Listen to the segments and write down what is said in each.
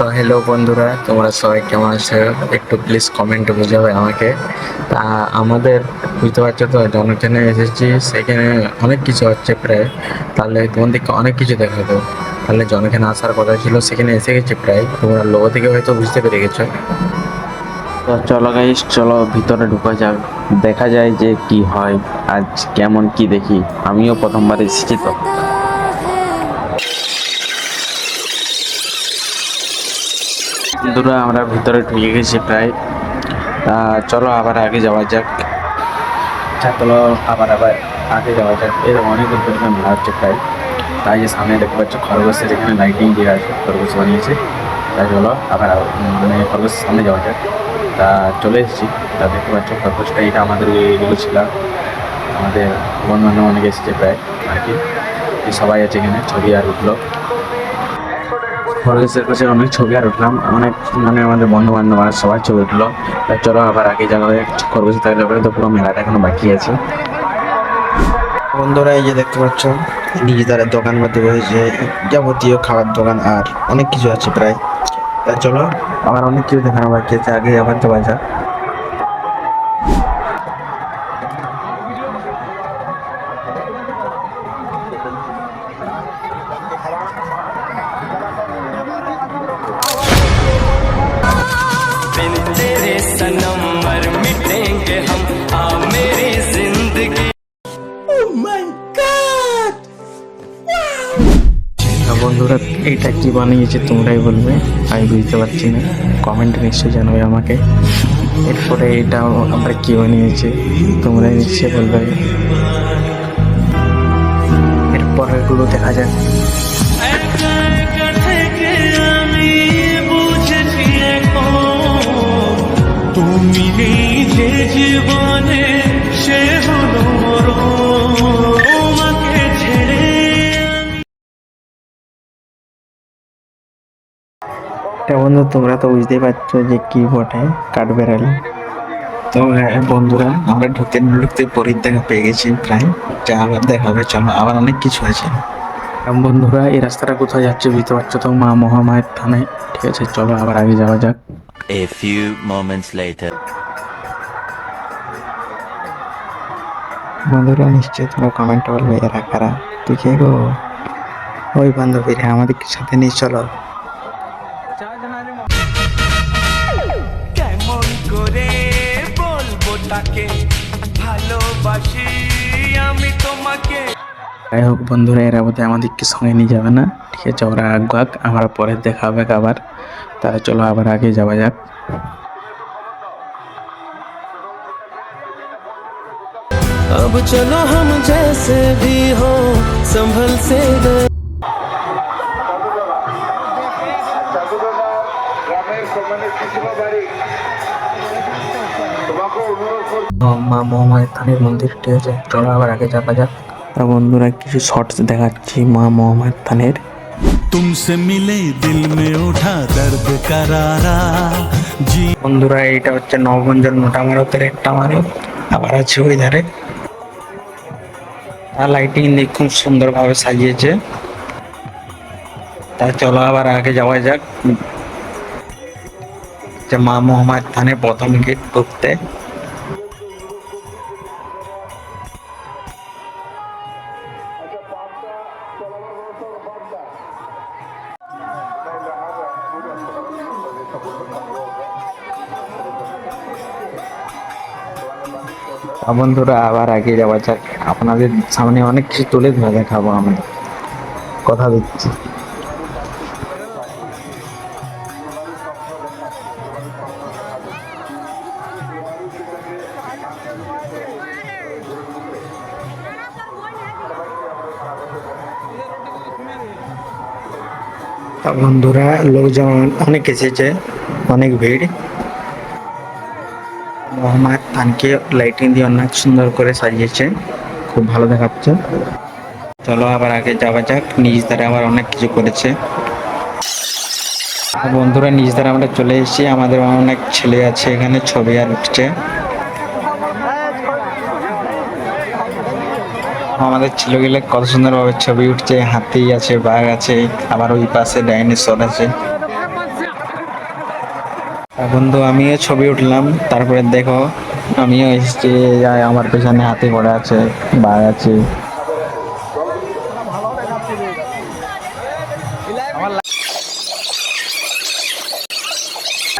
তো হ্যালো বন্ধুরা, তোমরা সবাই কেমন আছো? একটু প্লিজ কমেন্টে বুঝাবে আমাকে। তা আমাদের, বুঝতে পারছ তো জনজনে এসেছি, সেখানে অনেক কিছু হচ্ছে প্রায়। তাহলে তোমাদেরকে অনেক কিছু দেখাবো। তাহলে জনখানে আসার কথা ছিল, সেখানে এসে গেছে প্রায়। তোমরা লোগো থেকে হয়তো বুঝতে পেরে গেছো। তো চলো গাইস চলো ভিতরে ঢুকা যাক। দেখা যায় যে কি হয়, আজ কেমন কি দেখি। আমিও প্রথমবার এসেছি তো। বন্ধুরা, আমরা ভিতরে ঢুকে গেছি প্রায়। তা চলো আবার আগে যাওয়া যাক। আচ্ছা চলো আবার আবার আগে যাওয়া যাক। এরকম অনেক পর্যন্ত মেলা হচ্ছে প্রায়। তাই যে সামনে দেখতে পাচ্ছ খরগোশের এখানে লাইটিং দেওয়া আছে, খরগোশ বানিয়েছে। তাই চলো আবার মানে খরগোশের সামনে যাওয়া যাক। তা চলে এসেছি। তা দেখতে পাচ্ছ খরগোশটা, এটা আমাদের এগুলো ছিল। আমাদের বন্ধু বান্ধব অনেকে এসেছে প্রায় আর কি। সবাই আছে এখানে, ছবি আর উঠল খরগোশের কাছে অনেক ছবি আর উঠলাম। অনেক মানে আমাদের বন্ধু বান্ধব আর সবাই ছবি উঠল চলো আবার আগে জায়গায় খরগোশে থাকলে পরে তো পুরো মেলাটা এখনও বাকি আছে। বন্ধুরা, এই যে দেখতে পাচ্ছ নিজেদের দোকান মধ্যে রয়েছে, যাবতীয় খাবার দোকান আর অনেক কিছু আছে প্রায়। চলো আমার অনেক কিছু দেখানো বাকি আছে, আগে আবার তো যাক। मेरी जिंदगी তা বন্ধুরা এটা কি বানিয়েছে তোমরাই বলবে আমি বুঝতে পারছি না কমেন্টে নিশ্চয়ই জানাবে আমাকে এরপরে এটা আমরা কি বানিয়েছে তোমরাই নিশ্চয়ই বলবে এরপর এগুলো দেখা যাক তুমি নেই যে জীবনে এটা বন্ধু তোমরা তো বুঝতেই পারছ যে কি বটে কাঠবেড়ালি। তো হ্যাঁ বন্ধুরা আমরা ঢুকতে ঢুকতে পরীর দেখা পেয়ে গেছি প্রায়। যা আবার দেখা হবে চলো আবার অনেক কিছু আছে। বন্ধুরা এই রাস্তাটা কোথায় যাচ্ছে বুঝতে পারছ তো? মা মহামায়ের থানায় ঠিক আছে চলো আবার আগে যাওয়া যাক। A few moments later. বন্ধুরা নিশ্চয়ই তোমরা কমেন্ট বলবে এরা কারা? তুই কে গো? ওই বান্ধবীরা আমাদেরকে সাথে নিয়ে চলো। যাই হোক বন্ধুরা এরা বোধহয় আমাদেরকে সঙ্গে নিয়ে যাবে না ঠিক আছে ওরা আগাক আমরা পরে দেখা হবে আবার তাহলে চলো আবার আগে যাওয়া যাক अब चलो हम जैसे भी हो संभल से गए মা মহামায়ের থানের মন্দিরটি আছে চলো আবার আগে যাওয়া যাক। তা বন্ধুরা কিছু শর্টস দেখাচ্ছি মা মহামায়ের থানের তুমসে মিলে দিল মে ওঠা দর্দ করারা জি বন্ধুরা এটা হচ্ছে নবগঞ্জের মোটা মারতের একটা মারত। আবার আছে ওই ধারে আর লাইটিং দিয়ে খুব সুন্দরভাবে সাজিয়েছে। তা চলো আবার আগে যাওয়া যাক। যে মা মোহাম্মদ থানে প্রথম গেট ঢুকতে। বন্ধুরা, আবার আগে যাওয়া যাক। আপনাদের সামনে অনেক কিছু তুলে ধরে দেখাবো আমি। কথা দিচ্ছি। বন্ধুরা, লোকজন অনেক এসেছে, অনেক ভিড়। মোহাম্মদ খানকে লাইটিং দিয়ে অনেক সুন্দর করে সাজিয়েছে। খুব ভালো দেখাচ্ছে। চলো আবার আগে যাওয়া যাক। নিজ দ্বারা আবার অনেক কিছু করেছে। বন্ধুরা নিজ দ্বারা আমরা চলে এসেছি। আমাদের অনেক ছেলে আছে, এখানে ছবি আর উঠছে। আমাদের ছেলেগুলো কত সুন্দরভাবে ছবি উঠছে। হাতি আছে, বাঘ আছে, আবার ওই পাশে ডাইনোসর আছে। বন্ধু, আমিও ছবি উঠলাম। তারপরে দেখো, আমিও এসেছি আমার পেছনে হাতি ঘোড়া আছে, বাঘ আছে।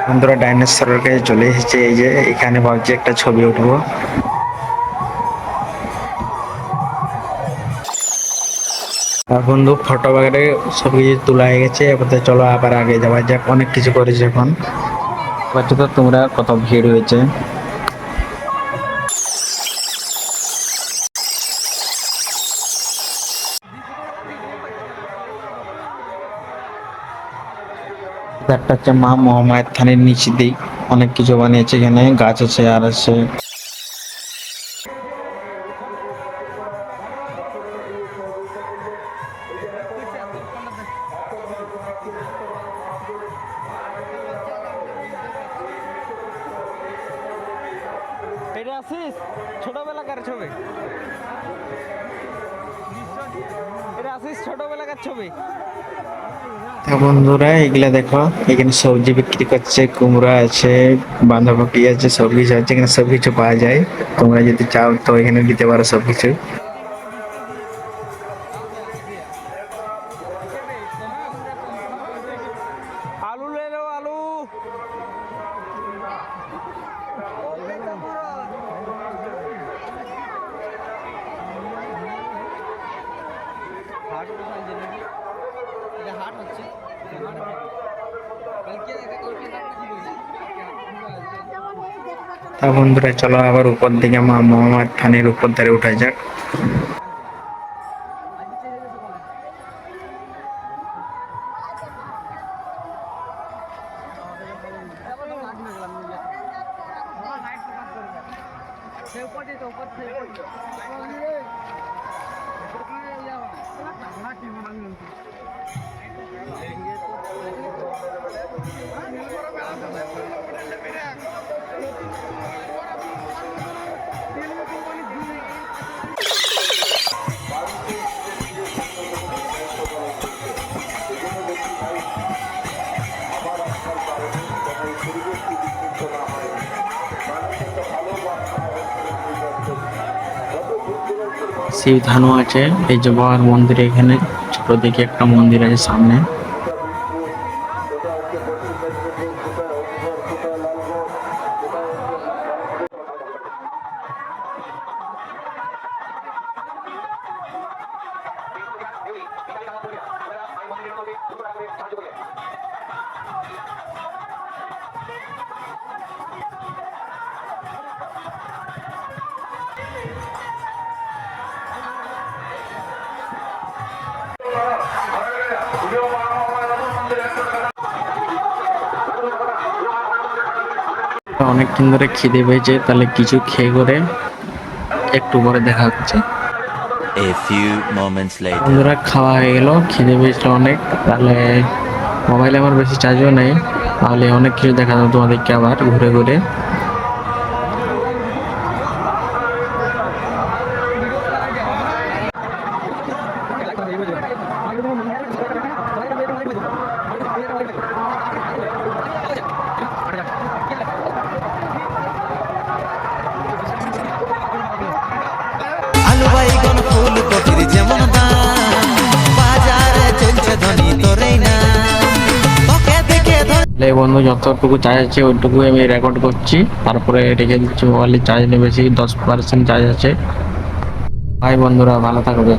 বন্ধুরা, ডাইনোসরের কাছে চলে এসেছে, এই যে এখানে ভাবছি একটা ছবি উঠবো। আর বন্ধু, ফটো বাগেরে সব কিছু তোলা হয়ে গেছে এবার চলো আবার আগে যাওয়া যাক, অনেক কিছু করেছে এখন। তোমরা কত ভিড় হয়েছে। একটা হচ্ছে মা মহামায়ের থানের নিচে দিক। অনেক কিছু বানিয়েছে এখানে, গাছ আছে, আর আছে। এটা আসিস ছোটবেলাকার ছবি। এটা আসিস ছোটবেলাকার ছবি। বন্ধুরা, এগুলা দেখো, এখানে সবজি বিক্রি করছে, কুমড়া আছে, বাঁধাকপি আছে, সবকিছু আছে, এখানে সব কিছু পাওয়া যায়। তোমরা যদি চাও তো এখানে দিতে পারো সব কিছু তা বন্ধুরা চলো আবার উপর দিকে মা মোহাম্মদ থানের উপর ধারে উঠা যাক। শিব ধানু আছে এই যে মন্দির এখানে। ছোট দিকে একটা মন্দির আছে সামনে। অনেকক্ষণ ধরে খিদে পেয়েছে তাহলে কিছু খেয়ে করে একটু পরে দেখা হচ্ছে. বন্ধুরা খাওয়া হয়ে গেল খিদে পেয়েছিল অনেক তাহলে মোবাইলে আমার বেশি চার্জও নেই তাহলে অনেক কিছু দেখা যাবে তোমাদেরকে আবার ঘুরে ঘুরে তাহলে বন্ধু যতটুকু চার্জ আছে ওইটুকু আমি রেকর্ড করছি। তারপরে রেখে দিচ্ছি মোবাইলে চার্জ নেই বেশি দশ পার্সেন্ট চার্জ আছে। ভাই বন্ধুরা, ভালো থাকবে।